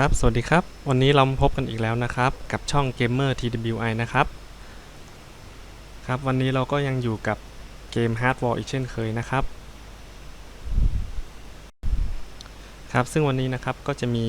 ครับ สวัสดีครับ วันนี้เราพบกันอีกแล้วนะครับ กับช่อง Gamer TWI นะครับ ครับ วันนี้เราก็ยังอยู่กับเกม Hard War อีกเช่นเคยนะครับ ครับ ซึ่งวันนี้นะครับ ก็จะมี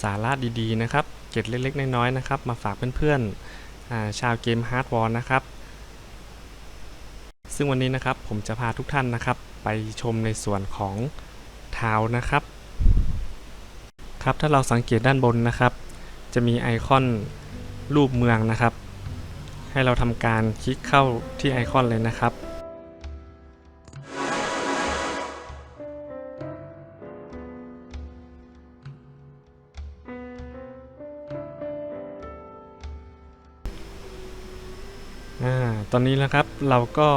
สาระดีๆ นะครับ เกร็ดเล็กๆ น้อยๆ นะครับ มาฝากเพื่อนๆาชาวเกม Hard War นะครับ ซึ่งวันนี้นะครับ ผมจะพาทุกท่านนะครับ ไปชมในส่วนของทาวนะครับ ครับถ้าเราสังเกตด้านบนนะครับ จะมีไอคอนรูปเมืองนะครับ ให้เราทำการคลิกเข้าที่ไอคอนเลยนะครับตอนนี้นะครับเราก็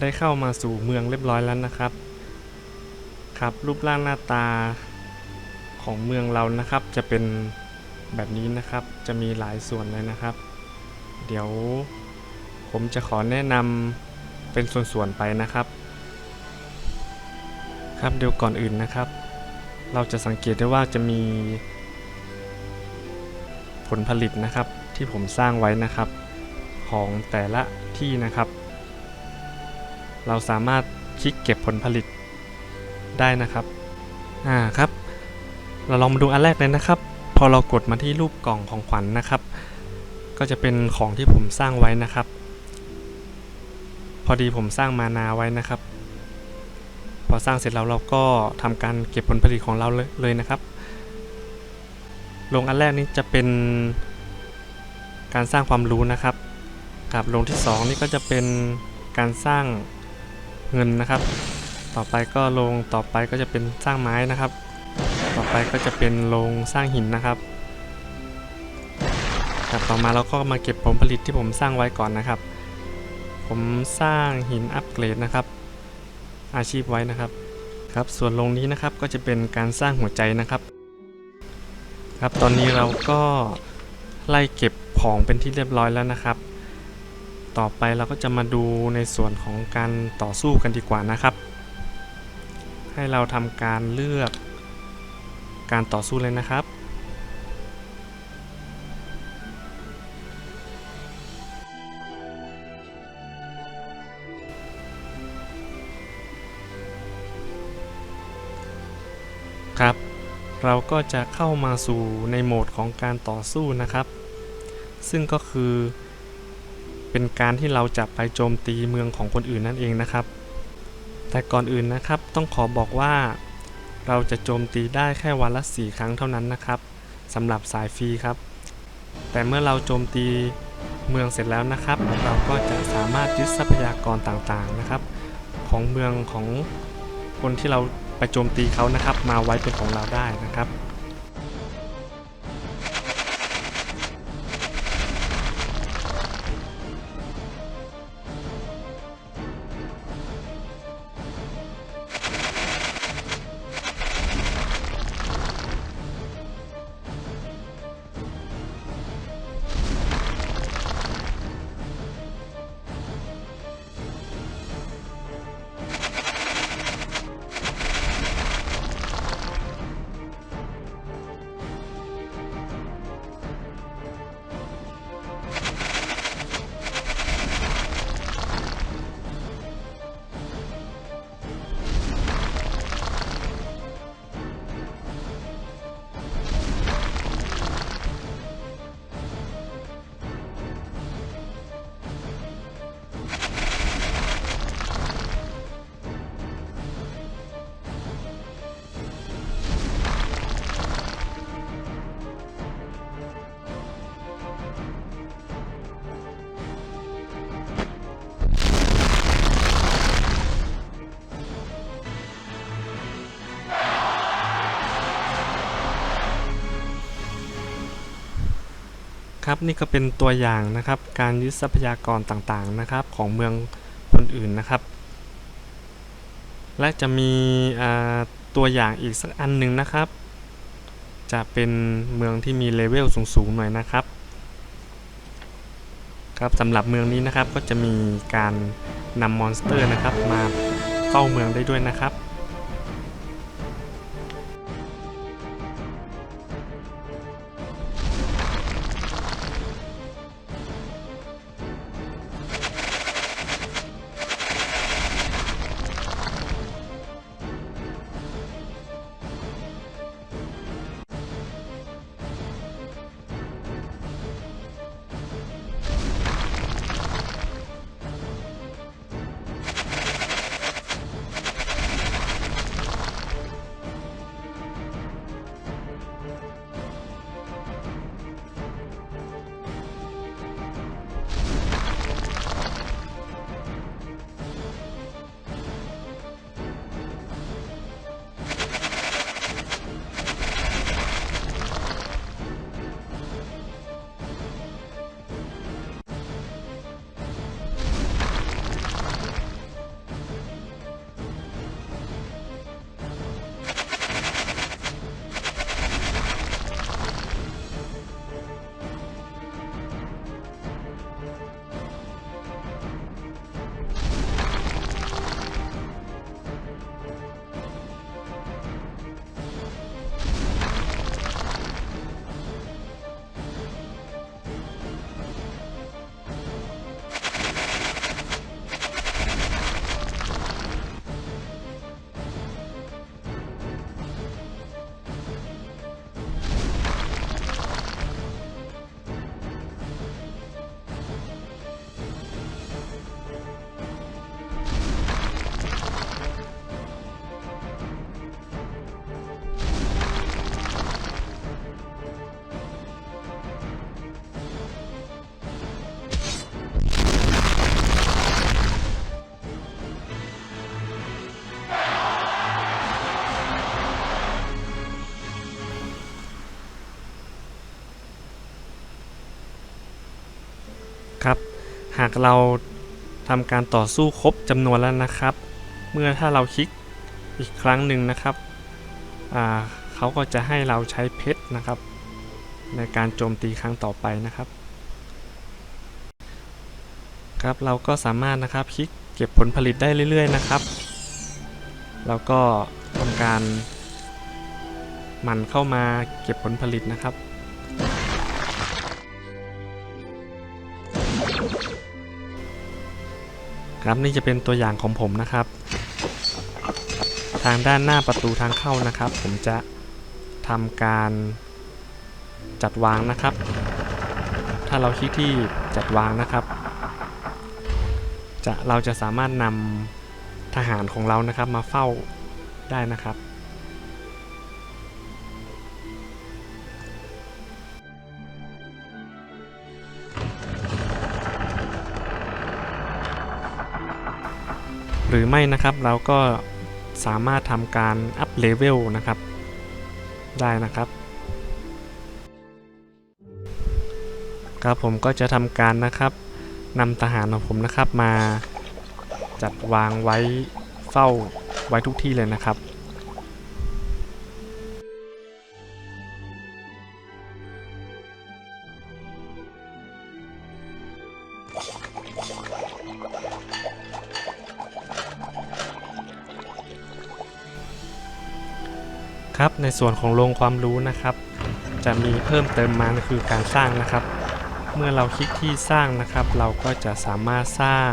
ได้เข้ามาสู่เมืองเรียบร้อยแล้วนะครับ ครับรูปร่างหน้าตา ของเมืองเรานะครับจะเป็นแบบนี้นะครับจะมีหลายส่วนเลยนะครับ เดี๋ยวผมจะขอแนะนำเป็นส่วนๆไปนะครับ ครับเดี๋ยวก่อนอื่นนะครับ เราจะสังเกตได้ว่าจะมี ผลผลิตนะครับที่ผมสร้างไว้นะครับ ของแต่ละที่นะครับ เราสามารถคลิกเก็บผลผลิตได้นะครับอ่าครับ เราลองมาดูอันแรกเลยนะครับ พอเรากดมาที่รูปกล่องของขวัญนนะครับ ก็จะเป็นของที่ผมสร้างไว้นะครับ พอดีผมสร้างมานาไว้นะครับ พอสร้างเสร็จแล้วเราก็ทำการเก็บผลผลิตของเราเลยเลยนะครับลงอันแรกนี้จะเป็นการสร้างความรู้นะครับกับลงที่สองนี่ก็จะเป็นการสร้างเงินนะครับ ต่อไปก็ลงต่อไปก็จะเป็นสร้างไม้นะครับ ไปก็จะเป็นโรงสร้างหินนะครับครับต่อมาเราก็มาเก็บผลผลิตที่ผมสร้างไว้ก่อนนะครับ ผมสร้างหินอัปเกรดนะครับ อาชีพไว้นะครับครับส่วนโรงนี้นะครับก็จะเป็นการสร้างหัวใจนะครับ ครับตอนนี้เราก็ไล่เก็บของเป็นที่เรียบร้อยแล้วนะครับ ต่อไปเราก็จะมาดูในส่วนของการต่อสู้กันดีกว่านะครับ ให้เราทำการเลือก การต่อสู้เลยนะครับ ครับ เราก็จะเข้ามาสู่ในโหมดของการต่อสู้นะครับ ซึ่งก็คือเป็นการที่เราจะไปโจมตีเมืองของคนอื่นนั่นเองนะครับ แต่ก่อนอื่นนะครับต้องขอบอกว่า เราจะโจมตีได้แค่วันละ 4 ครั้งเท่านั้นนะครับสำหรับสายฟรีครับ แต่เมื่อเราโจมตีเมืองเสร็จแล้วนะครับ เราก็จะสามารถยึดทรัพยากรต่างๆนะครับ ของเมืองของคนที่เราไปโจมตีเขานะครับ มาไว้เป็นของเราได้นะครับ ครับนี่ก็เป็นตัวอย่างนะครับ การยึดทรัพยากรต่างๆนะครับ ของเมืองคนอื่นนะครับ และจะมีตัวอย่างอีกสักอันหนึ่งนะครับ จะเป็นเมืองที่มีเลเวลสูงๆหน่อยนะครับครับสำหรับเมืองนี้นะครับก็จะมีการนำมอนสเตอร์นะครับ มาเฝ้าเมืองได้ด้วยนะครับ หากเราทำการต่อสู้ครบจำนวนแล้วนะครับ เมื่อถ้าเราคลิกอีกครั้งหนึ่งนะครับเขาก็จะให้เราใช้เพชรนะครับ ในการโจมตีครั้งต่อไปนะครับ ครับเราก็สามารถนะครับคลิกเก็บผลผลิตได้เรื่อย ๆ นะครับแล้วก็ทำการหมั่นเข้ามาเก็บผลผลิตนะครับ ครับนี่จะเป็นตัวอย่างของผมนะครับ ทางด้านหน้าประตูทางเข้านะครับ ผมจะทำการจัดวางนะครับ ถ้าเราคลิกที่จัดวางนะครับ จะเราจะสามารถนำทหารของเรานะครับมาเฝ้าได้นะครับ หรือไม่นะครับเราก็สามารถทำการอัพเลเวลนะครับ ได้นะครับ ครับผมก็จะทำการนะครับนำทหารของผมนะครับมาจัดวางไว้เฝ้าไว้ทุกที่เลยนะครับ ครับ ในส่วนของโรงความรู้นะครับ จะมีเพิ่มเติมมาก็คือการสร้างนะครับ เมื่อเราคลิกที่สร้างนะครับ เราก็จะสามารถสร้าง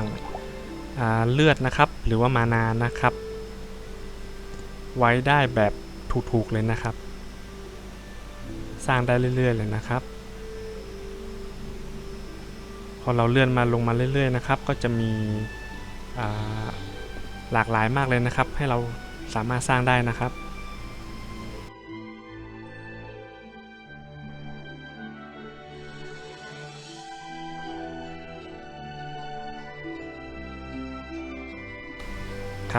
าเลือดนะครับ หรือว่ามานานะครับ ไว้ได้แบบถูกๆเลยนะครับ สร้างได้เรื่อยๆเลยนะครับ พอเราเลื่อนมาลงมาเรื่อยๆนะครับ ก็จะมีหลากหลายมากเลยนะครับ ให้เราสามารถสร้างได้นะครับ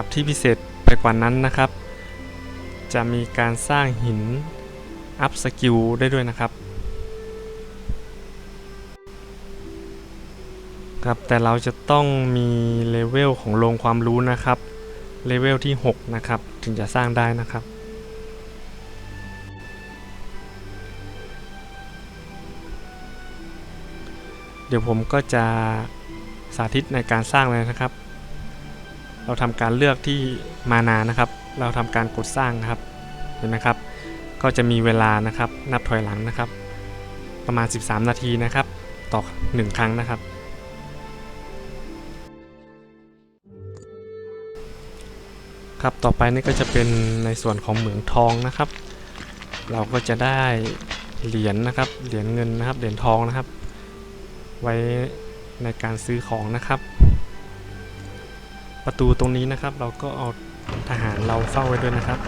ครับที่พิเศษไปกว่านั้นนะครับ จะมีการสร้างหินอัพสกิลได้ด้วยนะครับครับแต่เราจะต้องมีเลเวลของโรงความรู้นะครับเลเวลที่ 6 นะครับ ถึงจะสร้างได้นะครับ เดี๋ยวผมก็จะสาธิตในการสร้างเลยนะครับ เราทำการเลือกที่มานานะครับ เราทำการกดสร้างนะครับ เห็นไหมครับ ก็จะมีเวลานะครับ นับถอยหลังนะครับ ประมาณ 13 นาทีนะครับ ต่อ 1 ครั้งนะครับ ครับ ต่อไปนี่ก็จะเป็นในส่วนของเหมืองทองนะครับ เราก็จะได้เหรียญนะครับ เหรียญเงินนะครับ เหรียญทองนะครับ ไว้ในการซื้อของนะครับ ประตูตรงนี้นะครับ เราก็เอาทหารเราเฝ้าไว้ด้วยนะครับ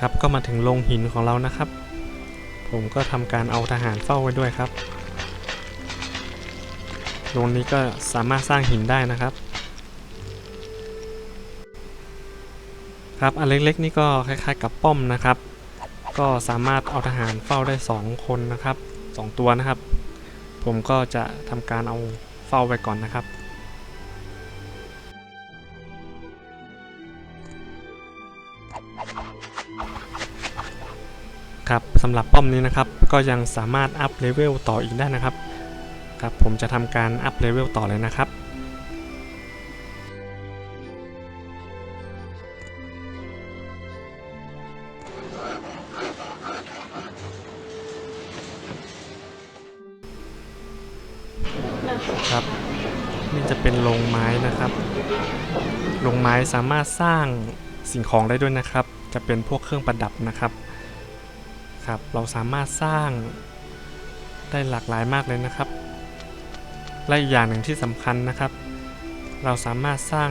ครับก็มาถึงโรงหินของเรานะครับ ผมก็ทำการเอาทหารเฝ้าไว้ด้วยครับโรงนี้ก็สามารถสร้างหินได้นะครับ ครับอันเล็กๆนี่ก็คล้ายๆกับป้อมนะครับ ก็สามารถเอาทหารเฝ้าได้ 2 คนนะครับ 2 ตัวนะครับ ผมก็จะทำการเอาเฝ้าไว้ก่อนนะครับครับสำหรับป้อมนี้นะครับก็ยังสามารถอัพเลเวลต่ออีกได้นะครับครับผมจะทำการอัพเลเวลต่อเลยนะครับ ครับนี่จะเป็นโรงไม้นะครับโรงไม้สามารถสร้างสิ่งของได้ด้วยนะครับ จะเป็นพวกเครื่องประดับนะครับครับ เราสามารถสร้างได้หลากหลายมากเลยนะครับและอีกอย่างหนึ่งที่สำคัญนะครับ เราสามารถสร้าง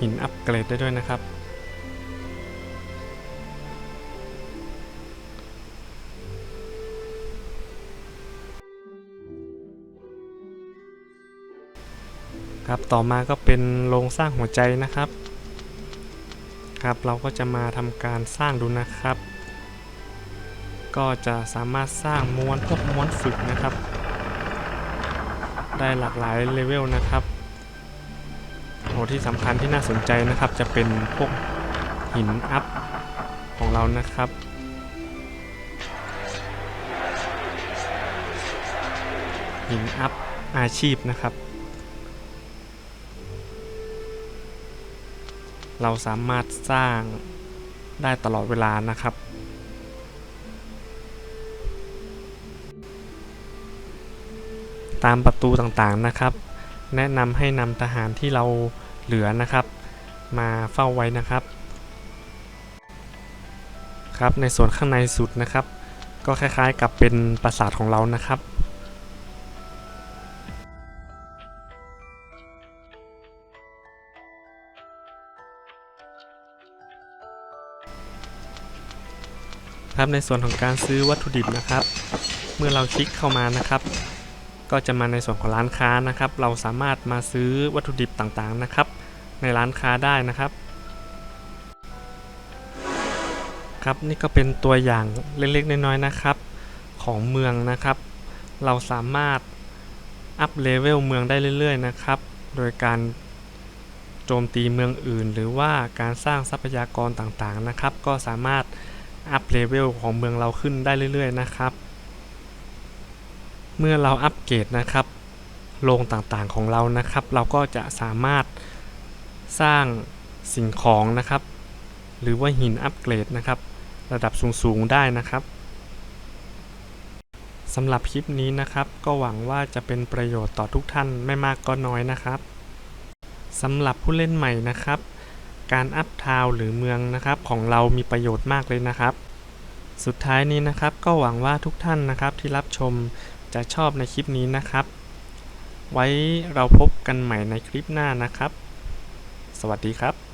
หินอัปเกรดได้ด้วยนะครับ ครับต่อมาก็เป็นโรงสร้างหัวใจนะครับ ครับเราก็จะมาทำการสร้างดูนะครับ ก็จะสามารถสร้างม้วนพวกม้วนฝึกนะครับ ได้หลากหลายเลเวลนะครับโอ้ที่สำคัญที่น่าสนใจนะครับ จะเป็นพวกหินอัพของเรานะครับหินอัพอาชีพนะครับ เราสามารถสร้างได้ตลอดเวลานะครับ ตามประตูต่างๆนะครับ แนะนำให้นำทหารที่เราเหลือนะครับ มาเฝ้าไว้นะครับ ครับในส่วนข้างในสุดนะครับ ก็คล้ายๆกับเป็นปราสาทของเรานะครับ ครับในส่วนของการซื้อวัตถุดิบนะครับ เมื่อเราคลิกเข้ามานะครับ ก็จะมาในส่วนของร้านค้านะครับ เราสามารถมาซื้อวัตถุดิบต่างๆนะครับ ในร้านค้าได้นะครับครับนี่ก็เป็นตัวอย่างเล็กๆน้อยๆนะครับ ของเมืองนะครับ เราสามารถอัพเลเวลเมืองได้เรื่อยๆนะครับ โดยการโจมตีเมืองอื่น หรือว่าการสร้างทรัพยากรต่างๆนะครับ ก็สามารถ อัพเลเวลของเมืองเราขึ้นได้เรื่อย ๆ นะครับ เมื่อเราอัปเกรดนะครับโรงต่างๆของเรานะครับ เราก็จะสามารถสร้างสิ่งของนะครับ หรือว่าหินอัปเกรดนะครับ ระดับสูงๆได้นะครับสำหรับคลิปนี้นะครับ ก็หวังว่าจะเป็นประโยชน์ต่อทุกท่านไม่มากก็น้อยนะครับสำหรับผู้เล่นใหม่นะครับ การอัพทาวหรือเมืองนะครับของเรามีประโยชน์มากเลยนะครับ สุดท้ายนี้นะครับก็หวังว่าทุกท่านนะครับที่รับชมจะชอบในคลิปนี้นะครับ ไว้เราพบกันใหม่ในคลิปหน้านะครับ สวัสดีครับ